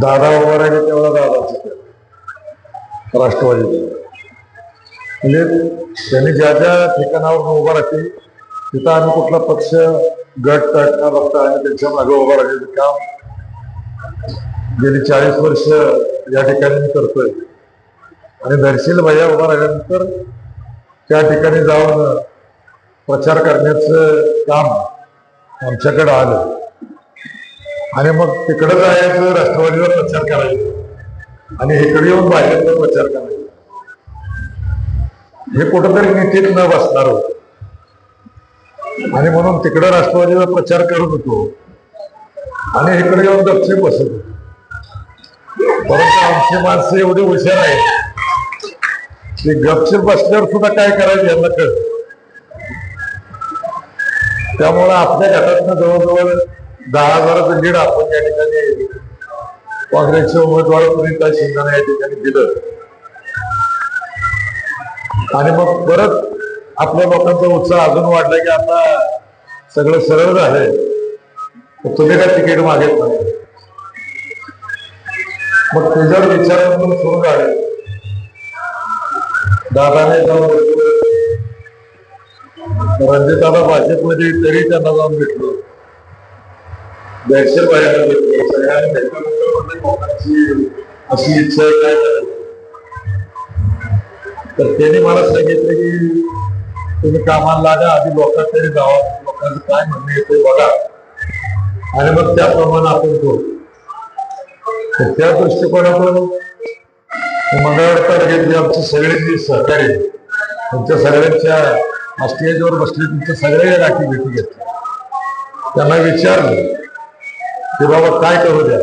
दादा उभा राहिले तेवढा दादा राष्ट्रवादी. म्हणजे त्यांनी ज्या ज्या ठिकाणावर उभा राहतील तिथं आम्ही कुठला पक्ष गट तट न बघता आम्ही त्यांच्या मागे उभा राहिलेलं काम गेली चाळीस वर्ष या ठिकाणी मी करतोय. आणि दर्शील भैया उभा राहिल्यानंतर त्या ठिकाणी जाऊन प्रचार करण्याचं काम आमच्याकडे आलं. आणि मग तिकडं जायचं राष्ट्रवादीवर प्रचार करायचा. आणि इकडे येऊन भाजपवर प्रचार करायचा. हे कुठंतरी नीतीत न बसणार होत. आणि म्हणून तिकडं राष्ट्रवादीवर प्रचार करत होतो आणि इकडे येऊन दक्षिण बसत होतो परंतु आमची माणसं एवढी हुशार आहेत. की गपशीप बसल्यावर सुद्धा काय करायचं यांना कळत. त्यामुळे आपल्या गटातनं जवळजवळ दहा हजाराचं लीड आपण या ठिकाणी काँग्रेसचे उमेदवार पुनीता शिंदेना या ठिकाणी दिलं. आणि मग परत आपल्या लोकांचा उत्साह अजून वाढला की आता सगळं सरळ झालंय. तुम्ही काय तिकीट मागेल नाही. मग त्याच्यावर विचार करून सुरू झाले. दादाने जाऊन रणजिताला भाजपमध्ये तरी त्यांना जाऊन भेटलो. दहशत व्हायला भेटलो सगळ्यांनी भेटल्यानंतर लोकांची अशी इच्छा काय तर त्यांनी मला सांगितलं की तुम्ही कामाला लागा आधी लोकांकडे जावा लोकांचं काय म्हणणं येते बघा. आणि मग त्याप्रमाणे आपण करू. तर त्या दृष्टिकोनातून मंगळवार तारखेतली आमची सगळे जे सहकारी आहेत, त्यांच्या सगळ्यांच्या स्टेजवर बसले तुमच्या सगळ्या राखी भेटी घेतल्या त्यांना विचारलं. की बाबा काय करू द्या?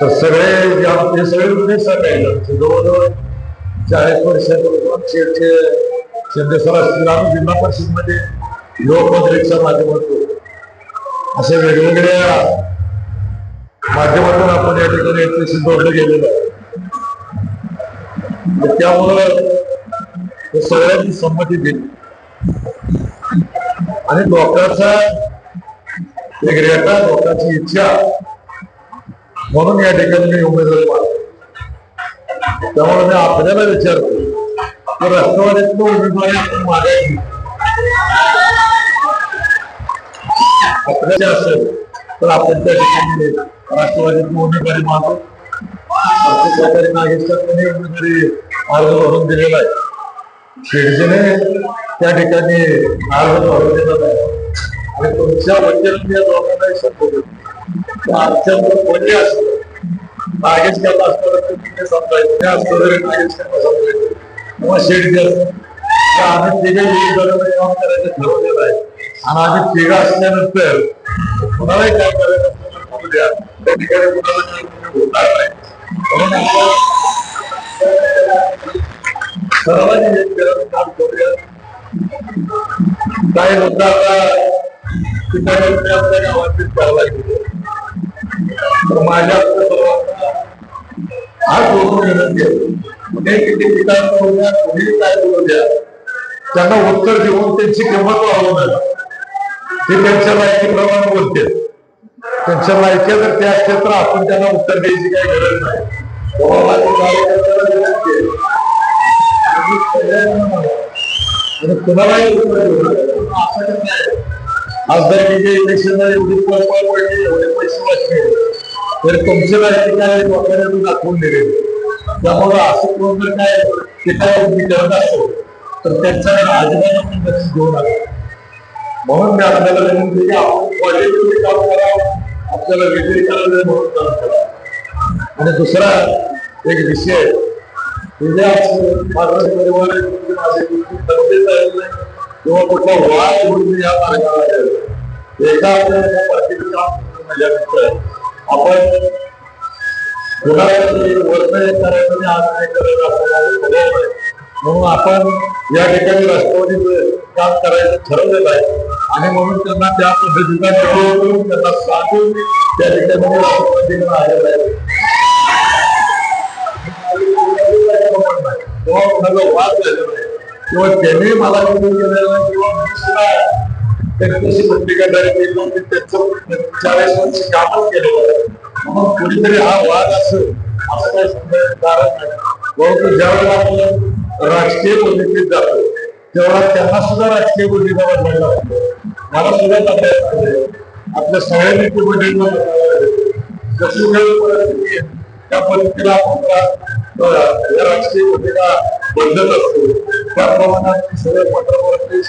तर सगळे जे आमचे सगळे जुने सहकारी जवळजवळ चाळीस वर्षाचे शेठचे शिंदे सर असतील जिल्हा परिषदमध्ये लोकमंत्रीच्या माध्यमातून असे वेगवेगळ्या माध्यमातून आपण या ठिकाणी एकमेशी जोडलं गेलेलं आहे. त्यामुळं सगळ्यांनी संमती दिली. आणि लोकांचा एक लोकांची इच्छा. म्हणून या ठिकाणी मी उमेदवारी मारतो त्यामुळे मी आपल्याला विचारतो की राष्ट्रवादीतलं उमेदवारी आपण मागायची? आपल्याची असेल तर आपण त्या ठिकाणी राष्ट्रवादीतली उमेदवारी मारतो आमचे सहकारी नागेश त्यांनी उमेदवारी अर्ज भरून दिलेला आहे. शिर्जीने त्या ठिकाणी अर्ज भरून दिलेला आहे. आणि तुमच्या वतीनं या दोघांनाही संबोधन आमच्याकडे कोणी असलं नागेश करता असतं तुम्ही समजायचं ते असतं तरी नागेश करता समजायचं किंवा शेडचे असतं आम्ही तिघे विरोधाला काम करायचं ठरवलेलं आहे. आणि आम्ही तिघं असल्यानंतर कोणालाही काय करायचं असलं करू द्या. त्या ठिकाणी तुम्ही होणार नाही. सर्वांनी काम करूया. काही मुद्दा आता आपल्या गावातील करायला गेले तर माझ्या सर्वांना हा बोलून विनंती आहे कुठे किती ठिकाण करू द्या कोणी काय बोलू द्या त्यांना उत्तर देऊन त्यांची किंमत वाढवणार ते त्यांच्या लायकीप्रमाणे बोलते. त्यांच्या लायक्या जर त्या असतील तर आपण त्यांना उत्तर द्यायची काही गरज नाही. तेव्हा माझ्या कार्यकर्त्याला विनंती आहे. तुम्ही आणि कुणालाही उत्तर देऊ नका. असं काही नाही. खासदारकीच्या इलेक्शनला एवढे पैसे वाचले तर तुमचे लायकी काय लोकांना मी दाखवून दिले त्यामुळे असं कोण जर काय ते काय उभी करत असतो तर त्यांचा अजिबात लक्ष देऊ नका म्हणून मी आपल्याला विनंती की आपण क्वालिटीमध्ये काम करावं आपल्याला विजयी करायला म्हणून काम करावं आणि दुसरा एक विषय म्हणजे आज माझा परिवार आहे, तुमचे माझे कुटुंब तब्येत आहे नाही किंवा कुठला वाद होऊन या मार्गाला आहे. एका आपल्या पार्टीचं काम करून झाल्यानंतर आपण कुणाला वर्तन करायचं आणि आज नाही करायचं असं माझं स्वभाव आहे. म्हणून आपण या ठिकाणी राष्ट्रवादीचं काम करायचं ठरवलेलं आहे आणि म्हणून त्यांना त्या पद्धतीचा निरोप करून त्यांना सांगून त्या ठिकाणी मी राष्ट्रवादीकडे आलेलं आहे किंवा कोणाचा वाद झालेला आहे किंवा त्याने मला निवडून किंवा मी सुद्धा त्यांच्याशी त्यांचं चाळीस वर्ष कामच केलेलं आहे मग कुणीतरी हा वाद असं असं काही समजायचं कारण नाही. परंतु ज्यावेळेला आपण राजकीय पद्धतीत जातो तेव्हा त्यांना सुद्धा राजकीय पद्धतीचा बदलायला लागते मला सुद्धा बदलायला आपल्या सगळ्यांनी ती जशी वेळ परिस्थिती त्या पद्धतीला आपण राजकीय पद्धतीला बदलत असतो त्याप्रमाणे सगळे पत्रपरते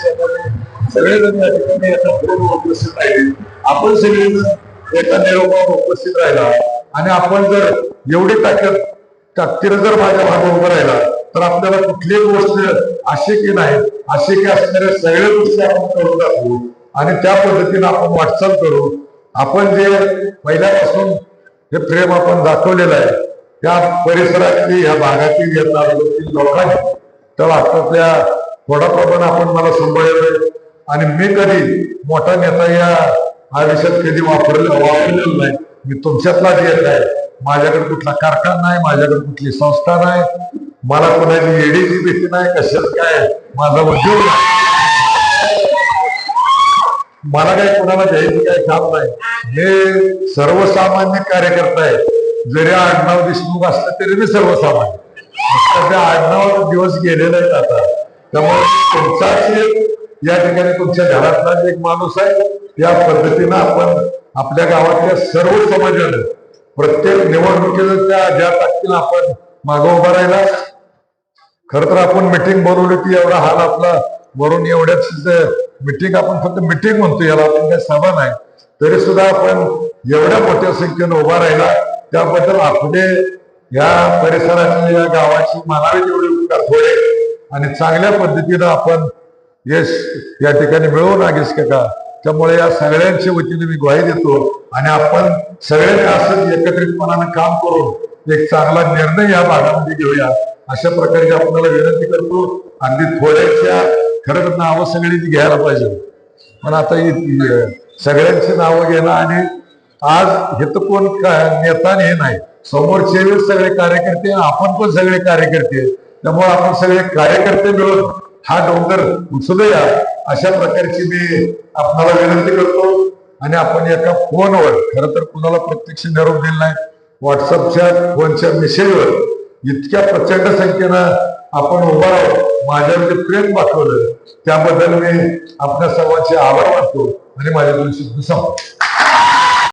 सगळेजण या ठिकाणी उपस्थित राहिले आपण सगळेजण एका निरोपावर उपस्थित राहिला आणि आपण जर एवढी ताकद ताकतीर जर माझ्या भागा उभं राहिला तर आपल्याला कुठलीही गोष्ट की नाही अशक्य असणाऱ्या सगळ्या गोष्टी आपण करून दाखवू आणि त्या पद्धतीनं आपण वाटचाल करू. आपण जे पहिल्यापासून हे प्रेम आपण दाखवलेलं आहे त्या परिसरातली ह्या भागातील या तालुक्यातील लोकांनी तर आताच्या थोडा प्रमाण आपण मला सांभाळलं. आणि मी कधी मोठा नेता या आयुष्यात कधी वापरलं वापरलेला नाही. मी तुमच्यातलाच येत आहे. माझ्याकडे कुठला कारखाना नाही माझ्याकडे कुठली संस्था नाही. मला कोणाची एडीची भीती नाही कशात काय? माझा उद्योग मला काही कोणाला द्यायची काही काम नाही. हे सर्वसामान्य कार्यकर्ता आहे. जरी आडनाव देशमुख असलं तरी मी सर्वसामान्य. नुसतं त्या दिवस गेलेले आहेत आता. त्यामुळे तुमचाच या ठिकाणी तुमच्या घरातला एक माणूस आहे या पद्धतीनं आपण आपल्या गावातल्या सर्व समाजानं प्रत्येक निवडणुकीला त्या ज्या ताकदीनं आपण मागं उभा राहिला खर तर आपण मिटिंग बोलवली ती एवढा हाल आपला वरून एवढ्याच मिटिंग आपण फक्त मिटिंग म्हणतो याला आपण काही सभा नाही. तरी सुद्धा आपण एवढ्या मोठ्या संख्येनं उभा राहिला त्याबद्दल आपले या परिसराची या गावाची मानावे तेवढे उपकार थोडे आणि चांगल्या पद्धतीनं आपण यश या ठिकाणी मिळवू लागेस का त्यामुळे या सगळ्यांच्या वतीने मी ग्वाही देतो आणि आपण सगळ्यांनी असंच एकत्रितपणानं काम करून एक चांगला निर्णय या भागामध्ये घेऊया. अशा प्रकारची आपल्याला विनंती करतो अगदी थोड्याशा खरं नावं सगळी घ्यायला पाहिजे. पण आता सगळ्यांची नावं घेणं आणि आज हे तर कोण नेता हे नाही. समोरचे सगळे कार्यकर्ते आपण पण सगळे कार्यकर्ते. त्यामुळे आपण सगळे कार्यकर्ते मिळून हा डोंगर उचलूया. अशा प्रकारची मी आपणाला विनंती करतो. आणि आपण एका फोनवर खर तर कुणाला प्रत्यक्ष निरोप दिला नाही व्हॉट्सअपच्या फोनच्या मेसेजवर इतक्या प्रचंड संख्येनं आपण उभा राहून माझ्यावरती प्रेम दाखवलं त्याबद्दल मी आपल्या सर्वांचे आभार मानतो आणि माझ्या दोन शब्द